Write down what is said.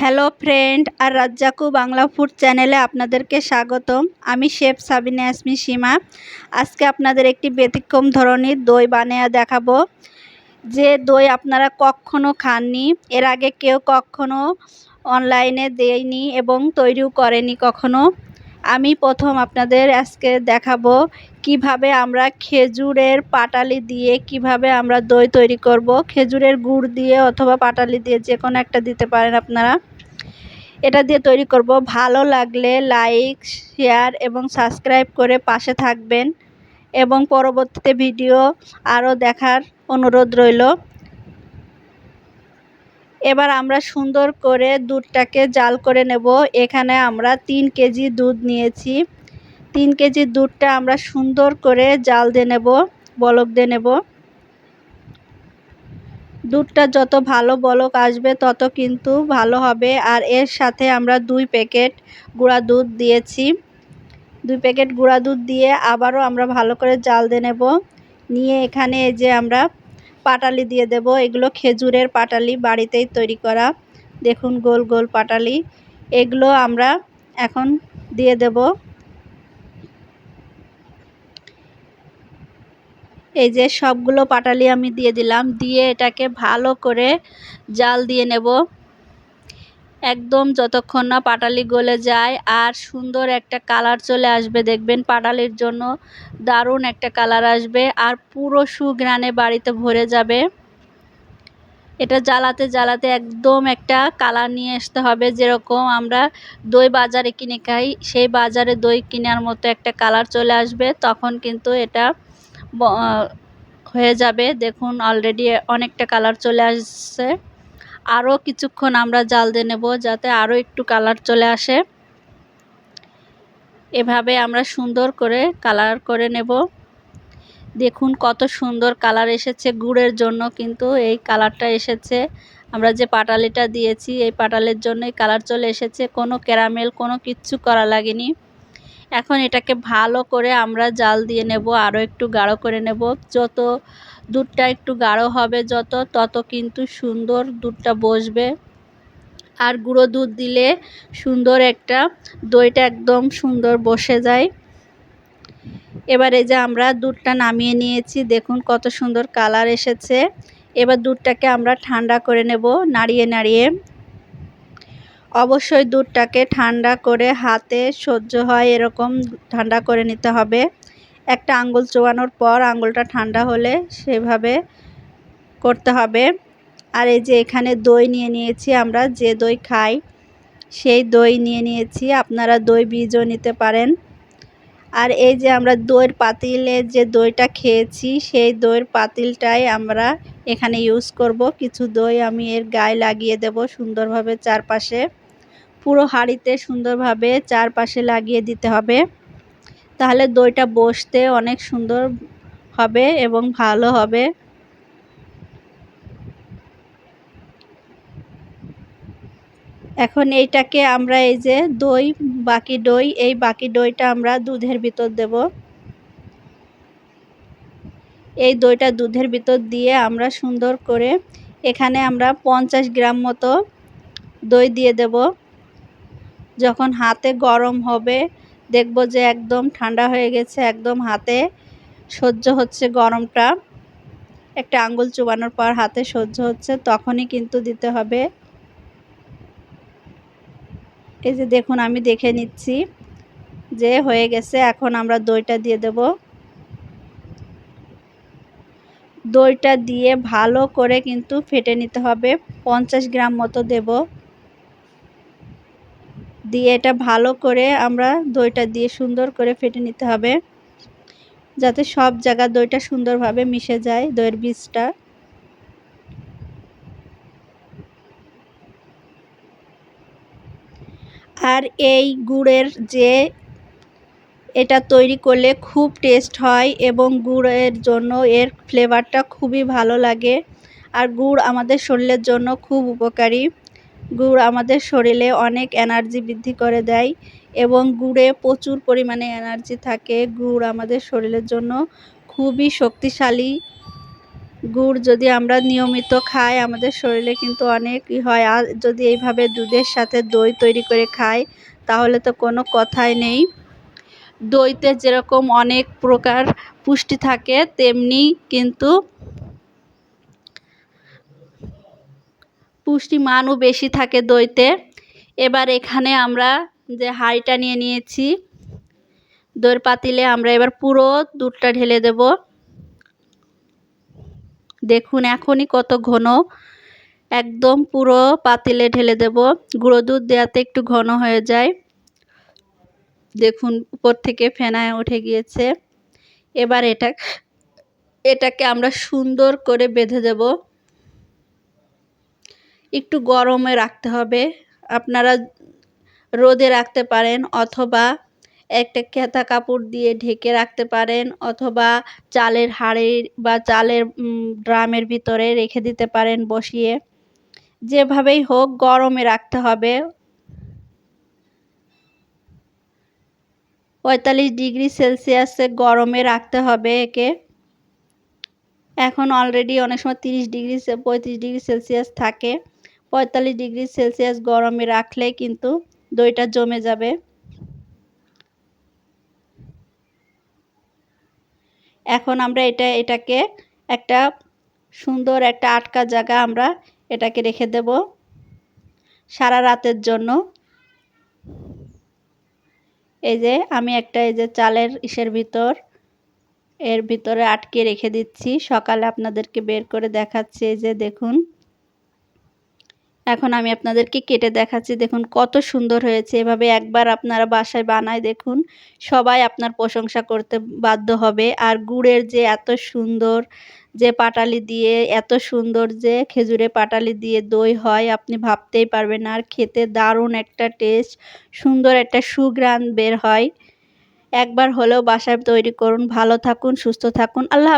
Hello friend আর রাজ্জাকু Bangla food চ্যানেলে আপনাদেরকে স্বাগতম। আমি শেফ সাবিনা আসমি সীমা। আজকে আপনাদের একটি ব্যতিক্রম ধরনের দই বানিয়ে দেখাবো। যে দই আপনারা কখনো খাননি, এর আগে কেউ কখনো অনলাইনে দেয়নি এবং তৈরিও করেনি কখনো। আমি প্রথম আপনাদের আজকে দেখাবো কীভাবে আমরা খেজুরের পাটালি দিয়ে কীভাবে আমরা দই তৈরি করব। খেজুরের গুড় দিয়ে অথবা পাটালি দিয়ে যে কোনো একটা দিতে পারেন আপনারা। এটা দিয়ে তৈরি করব। ভালো লাগলে লাইক, শেয়ার এবং সাবস্ক্রাইব করে পাশে থাকবেন এবং পরবর্তীতে ভিডিও আরও দেখার অনুরোধ রইল। এবার আমরা সুন্দর করে দুধটাকে জাল করে নেব। এখানে আমরা তিন কেজি দুধ নিয়েছি। তিন কেজি দুধটা আমরা সুন্দর করে জাল দিয়ে নেব, বলক দিয়ে নেব। দুধটা যত ভালো বলক আসবে, তত কিন্তু ভালো হবে। আর এর সাথে আমরা দুই প্যাকেট গুঁড়া দুধ দিয়েছি। দুই প্যাকেট গুঁড়া দুধ দিয়ে আবারও আমরা ভালো করে জাল দিয়ে নেব। নিয়ে এখানে যে আমরা পাটালি দিয়ে দেব। এগুলো খেজুরের পাটালি বাড়িতেই তৈরি করা। দেখুন, গোল গোল পাটালি। এগুলো আমরা এখন দিয়ে দেব। এই যে সবগুলো পাটালি আমি দিয়ে দিলাম। দিয়ে এটাকে ভালো করে জাল দিয়ে নেব। একদম যতক্ষণ না পাটালি গলে যায় আর সুন্দর একটা কালার চলে আসবে, দেখবেন পাটালির জন্য দারুণ একটা কালার আসবে আর পুরো সুগ্রানে বাড়িতে ভরে যাবে। এটা জ্বালাতে জ্বালাতে একদম একটা কালার নিয়ে আসতে হবে, যেরকম আমরা দই বাজারে কিনে খাই, সেই বাজারে দই কেনার মতো একটা কালার চলে আসবে, তখন কিন্তু এটা হয়ে যাবে। দেখুন অলরেডি অনেকটা কালার চলে আসছে। আরও কিছুক্ষণ আমরা জাল দিয়ে নেব যাতে আরও একটু কালার চলে আসে। এভাবে আমরা সুন্দর করে কালার করে নেব। দেখুন কত সুন্দর কালার এসেছে গুড়ের জন্য কিন্তু এই কালারটা এসেছে। আমরা যে পাটালিটা দিয়েছি, এই পাটালের জন্যই কালার চলে এসেছে। কোনো ক্যারামেল কোনো কিচ্ছু করা লাগেনি। এখন এটাকে ভালো করে আমরা জাল দিয়ে নেব আরও একটু গাঢ় করে নেব। যত দুধটা একটু গাঢ় হবে যত, তত কিন্তু সুন্দর দুধটা বসবে। আর গুঁড়ো দুধ দিলে সুন্দর একটা দইটা একদম সুন্দর বসে যায়। এবারে যে আমরা দুধটা নামিয়ে নিয়েছি, দেখুন কত সুন্দর কালার এসেছে। এবার দুধটাকে আমরা ঠান্ডা করে নেব নাড়িয়ে নাড়িয়ে। অবশ্যই দুধটাকে ঠান্ডা করে হাতে সহ্য হয় এরকম ঠান্ডা করে নিতে হবে। একটা আঙ্গুল চোয়ানোর পর আঙ্গুলটা ঠান্ডা হলে সেভাবে করতে হবে। আর এই যে এখানে দই নিয়ে নিয়েছি আমরা, যে দই খাই সেই দই নিয়ে নিয়েছি, আপনারা দই বীজও নিতে পারেন। আর এই যে আমরা দইয়ের পাতিলে যে দইটা খেয়েছি, সেই দইয়ের পাতিলটাই আমরা এখানে ইউজ করব। কিছু দই আমি এর গায়ে লাগিয়ে দেব সুন্দরভাবে চারপাশে। পুরো হাঁড়িতে সুন্দরভাবে চারপাশে লাগিয়ে দিতে হবে। তাহলে দইটা বসতে অনেক সুন্দর হবে এবং ভালো হবে। এখন এইটাকে আমরা এই যে দই, বাকি দই, এই বাকি দইটা আমরা দুধের ভিতর দেব। এই দইটা দুধের ভিতর দিয়ে আমরা সুন্দর করে এখানে আমরা পঞ্চাশ গ্রাম মতো দই দিয়ে দেব। যখন হাতে গরম হবে দেখব যে একদম ঠান্ডা হয়ে গেছে, একদম হাতে। সহ্য হচ্ছে গরমটা। একটা আঙ্গুল চুবানোর পর হাতে সহ্য হচ্ছে, তখনই কিন্তু দিতে হবে। এই যে দেখুন, আমি দেখে নিচ্ছি যে হয়ে গেছে, এখন আমরা দইটা দিয়ে দেব। দইটা দিয়ে ভালো করে কিন্তু ফেটে নিতে হবে। পঞ্চাশ গ্রাম মতো দেব। দিয়ে এটা ভালো করে আমরা দইটা দিয়ে সুন্দর করে ফেটে নিতে হবে, যাতে সব জায়গা দইটা সুন্দরভাবে মিশে যায়, দইয়ের বীজটা। আর এই গুড়ের যে এটা তৈরি করলে খুব টেস্ট হয় এবং গুড়ের জন্য এর ফ্লেভারটা খুবই ভালো লাগে। আর গুড় আমাদের শরীরের জন্য খুব উপকারী। গুড় আমাদের শরীরে অনেক এনার্জি বৃদ্ধি করে দেয় এবং গুড়ে প্রচুর পরিমাণে এনার্জি থাকে। গুড় আমাদের শরীরের জন্য খুবই শক্তিশালী। গুড় যদি আমরা নিয়মিত খাই, আমাদের শরীরে কিন্তু অনেক হয়। আর যদি এইভাবে দুধের সাথে দই তৈরি করে খাই, তাহলে তো কোনো কথাই নেই। দইতে যেরকম অনেক প্রকার পুষ্টি থাকে, তেমনি কিন্তু পুষ্টিমানও বেশি থাকে দইতে। এবার এখানে আমরা যে হাঁড়িটা নিয়ে নিয়েছি, দইয়ের পাতিলে আমরা এবার পুরো দুধটা ঢেলে দেব। দেখুন এখনই কত ঘন, একদম পুরো পাতিলে ঢেলে দেব। গুঁড়ো দুধ দেওয়াতে একটু ঘন হয়ে যায়। দেখুন উপর থেকে ফেনায় উঠে গিয়েছে। এবার এটা এটাকে আমরা সুন্দর করে বেঁধে দেব। একটু গরমে রাখতে হবে। আপনারা রোদে রাখতে পারেন অথবা একটা খেতা কাপড় দিয়ে ঢেকে রাখতে পারেন অথবা চালের হাঁড়ির বা চালের ড্রামের ভিতরে রেখে দিতে পারেন বসিয়ে। যেভাবেই হোক গরমে রাখতে হবে। পঁয়তাল্লিশ ডিগ্রি সেলসিয়াসে গরমে রাখতে হবে একে। এখন অলরেডি অনেক সময় তিরিশ ডিগ্রি পঁয়ত্রিশ ডিগ্রি সেলসিয়াস থাকে। পঁয়তাল্লিশ ডিগ্রি সেলসিয়াস গরমে রাখলে কিন্তু দইটা জমে যাবে। এখন আমরা এটা, এটাকে একটা সুন্দর একটা আটকা জায়গা আমরা এটাকে রেখে দেব সারা রাতের জন্য। এই যে আমি একটা, এই যে চালের ইসের ভিতর, এর ভিতরে আটকে রেখে দিচ্ছি। সকালে আপনাদেরকে বের করে দেখাচ্ছি, এই যে দেখুন। এখন আমি আপনাদেরকে কেটে দেখাচ্ছি। দেখুন কত সুন্দর হয়েছে। এভাবে একবার আপনারা বাসায় বানায় দেখুন, সবাই আপনার প্রশংসা করতে বাধ্য হবে। আর গুড়ের যে এত সুন্দর যে পাটালি দিয়ে, এত সুন্দর যে খেজুরে পাটালি দিয়ে দই হয়, আপনি ভাবতেই পারবেন আর খেতে দারুণ একটা টেস্ট সুন্দর একটা সুগ্রান বের হয়। একবার হলেও বাসায় তৈরি করুন। ভালো থাকুন, সুস্থ থাকুন। আল্লাহ